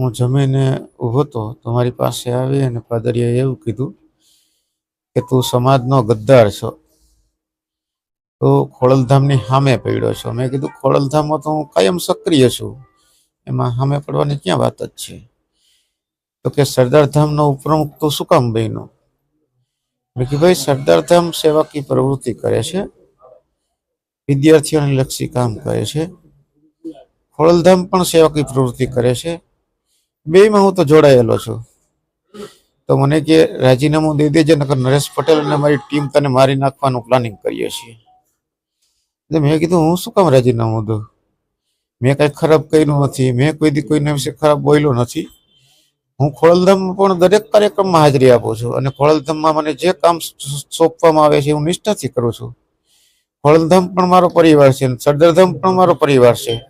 હું જમીને ઊભો તો તમારી પાસે આવી અને પાદરીએ એવું કીધું કે તું સમાજનો ગદ્દાર છો. તો ખોડલધામની સામે પડ્યો છો. મેં કીધું, ખોડલધામમાં તો હું કાયમ સક્રિય છું. એમાં સામે પડવાની ક્યાં વાત જ છે? તો કે સરદારધામનો ઉપપ્રમુખ તો શું કામ બન્યો? મેં કીધું, ભાઈ, સરદારધામ સેવાકી પ્રવૃત્તિ કરે છે. વિદ્યાર્થીઓને લક્ષી કામ કરે છે. ખોડલધામ પણ સેવાકી પ્રવૃત્તિ કરે છે. બેયમાં હું તો જોડાયેલો છું. તો મને કે, રાજીનામું દઈ દેજે, નકર નરેશ પટેલ અને મારી ટીમ તને મારી નાખવાનું પ્લાનિંગ કરીએ છીએ. એટલે મેં કીધું, હું શું કામ રાજીનામું દઉં? મેં કાંઈ ખરાબ કર્યું નથી. મેં કોઈ દી કોઈના વિશે ખરાબ બોલ્યો નથી. હું ખોડલધામમાં પણ દરેક કાર્યક્રમમાં હાજરી આપું છું અને ખોડલધામમાં મને જે કામ સોંપવામાં આવે છે, હું નિષ્ઠાથી કરું છું. ખોડલધામ પણ મારો પરિવાર છે સરદારધામ પણ મારો પરિવાર છે.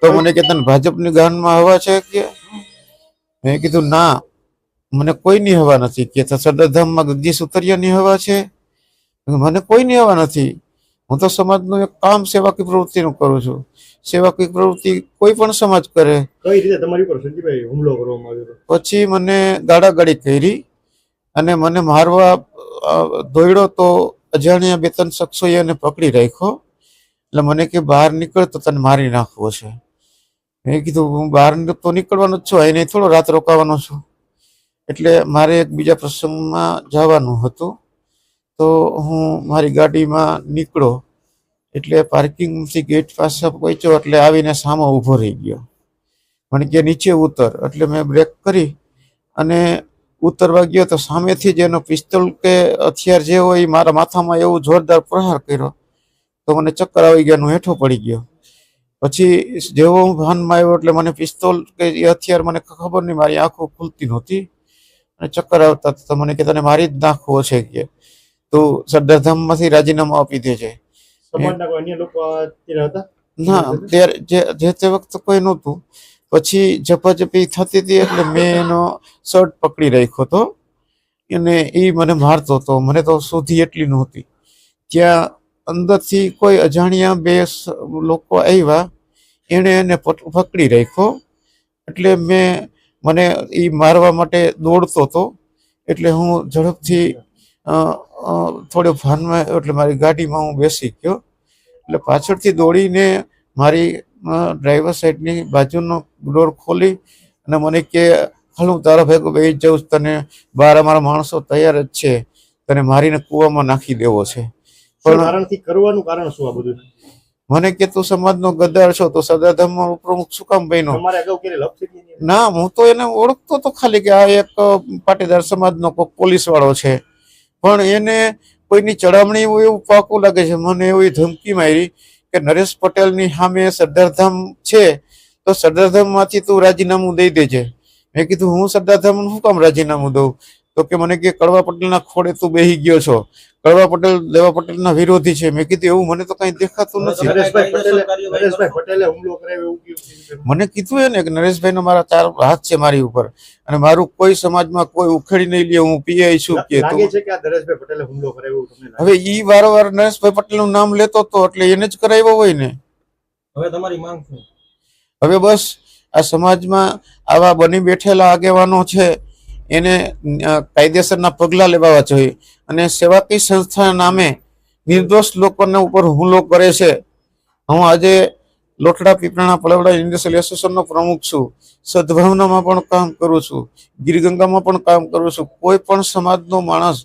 તો મને કે, તને ભાજપની ગાનમાં હવા છે કે મેં કીધું ના મને કોઈની હવા નથી. કે સરદારધામમાં ઉતર્યા સુતરિયાની હવા છે? મને કોઈની હવા નથી. હું તો સમાજનું એક કામ સેવાકી પ્રવૃત્તિનું કરું છું. સેવાકી પ્રવૃત્તિ કોઈ પણ સમાજ કરે. કઈ રીતે? તમારી પર સંજીભાઈ હુમલો કરવામાં આવ્યો પછી મને ગાડાગાડી કરી અને મને મારવા દોડ્યો તો અજાણ્યા બે ત્રણ શખ્સોએ એને પકડી રાખ્યો. એટલે મને કે બહાર નીકળ તો તને મારી નાખવો છે. મેં કીધું, હું બહાર તો નીકળવાનો જ છું એને થોડો રાત રોકાવાનો છું. એટલે મારે એક બીજા પ્રસંગમાં જવાનું હતું. તો હું મારી ગાડીમાં નીકળો એટલે પાર્કિંગથી ગેટ પાસે પહોંચ્યો, એટલે આવીને સામો ઊભો રહી ગયો. મને કે, નીચે ઉતર. એટલે મેં બ્રેક કરી અને ઉતરવા ગયો, તો સામેથી જ એનો પિસ્તોલ કે હથિયાર જે હોય એ મારા માથામાં એવું જોરદાર પ્રહાર કર્યો, તો મને ચક્કર આવી ગયા હું હેઠો પડી ગયો. પછી જેવો હું ભાનમાં આવ્યો એટલે મને પિસ્તોલ કે એ હથિયાર મને ખબર નહીં મારી આંખો ખુલતી નહોતી. અને ચક્કર આવતા. તો મને કે તને મારી જ નાખવો છે કે. તું સરદારધામમાંથી રાજીનામું આપી દે છે. ના ત્યારે જે તે વખતે કોઈ નહોતું. પછી ઝપાઝપી થતી હતી એટલે મેં એનો શર્ટ પકડી રાખ્યો હતો. અને એ મને મારતો હતો. મને તો સુધી એટલી નહોતી. ત્યાં અંદરથી કોઈ અજાણ્યા બે લોકો આવ્યા, એણે એને પકડી રાખ્યો. એટલે મેં મને એ મારવા માટે દોડતો હતો એટલે હું ઝડપથી થોડો ભાનમાં, એટલે મારી ગાડીમાં હું બેસી ગયો. એટલે પાછળથી દોડીને મારી ડ્રાઈવર સાઈડની બાજુનો ડોર ખોલી અને મને કે, હાલ, હું તારા ભેગો બેસી જાઉં તને બાર અમારા માણસો તૈયાર જ છે. તને મારીને કૂવામાં નાખી દેવો છે. પણ કારણથી કરવાનું કારણ શું આ બધું? મને કે તું સમાજનો ગદ્દાર છો તો સદાધામમાં પ્રમુખ શું કામ બન્યો? ના હું તો એને ઓળખતો તો ખાલી કે આ એક પાટીદાર સમાજનો પોલીસ વાળો છે. પણ એને કોઈની ચડામણી એવું પાકું લાગે છે. મને એવી ધમકી મારી કે નરેશ પટેલની સામે સરદારધામ છે તો સરદારધામમાંથી તું રાજીનામું દઈ દેજે. મેં કીધું હું સરદારધામનું શું કામ રાજીનામું દઉં? તો કે મને કે કડવા પટેલના ખોડે તું બેહી ગયો છો. કડવા પટેલ દેવા પટેલના વિરોધી છે. મેં કીધું એવું મને તો કઈ દેખાતું નથી. પટેલે પટેલે મને કીધું એને કે નરેશભાઈ મારા ચાર હાથ છે મારી ઉપર. અને મારું કોઈ સમાજમાં કોઈ ઉખેડી નહીં લે હું પીઆઈ છું કે લાગે તું. છે કે આ નરેશભાઈ પટેલે હુમલો કરાવ્યો એવું તમને લાગે? હવે ઈ વારંવાર નરેશભાઈ પટેલનું નામ લેતો હતો એટલે એને જ કરાવ્યો હોય ને. હવે તમારી માંગ હવે બસ આ સમાજમાં આવા બની બેઠેલા આગેવાનો છે. એને કાયદેસરના પગલાં લેવા જોઈએ. અને સેવાકી સંસ્થાના નામે નિર્દોષ લોકોને ઉપર હુમલો કરે છે. હું આજે લોટડા પીપળાના પલવડા ઇન્ડસ્ટ્રીયલ એસોસિએશનનો પ્રમુખ છું. સદભાવનામાં પણ કામ કરું છું. ગીરગંગામાં પણ કામ કરું છું. કોઈ પણ સમાજનો માણસ,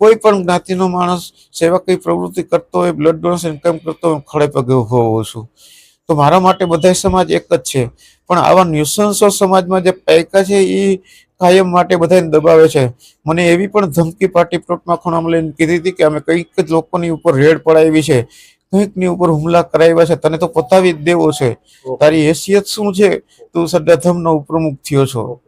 કોઈ પણ જ્ઞાતિનો માણસ સેવાકી પ્રવૃત્તિ કરતો હોય બ્લડ ડોનેશન ઇન્કમ કરતો હોય ખડે પગે હોઉં છું. તો મારા માટે બધા સમાજ એક જ છે. પણ આવા ન્યુસન્સો સમાજમાં જે પૈકા છે એ કાયમ માટે બધાને દબાવે છે. મને એવી પણ ધમકી પાર્ટી પ્લોટમાં ખૂણામાં લઈને કીધી હતી કે અમે કંઈક જ લોકોની ઉપર રેડ પડાવી છે. કંઈકની ઉપર હુમલા કરાવ્યા છે. તને તો પતાવી જ દેવો છે. તારી હેસિયત શું છે? તું સદાધમનો ઉપપ્રમુખ થયો છો.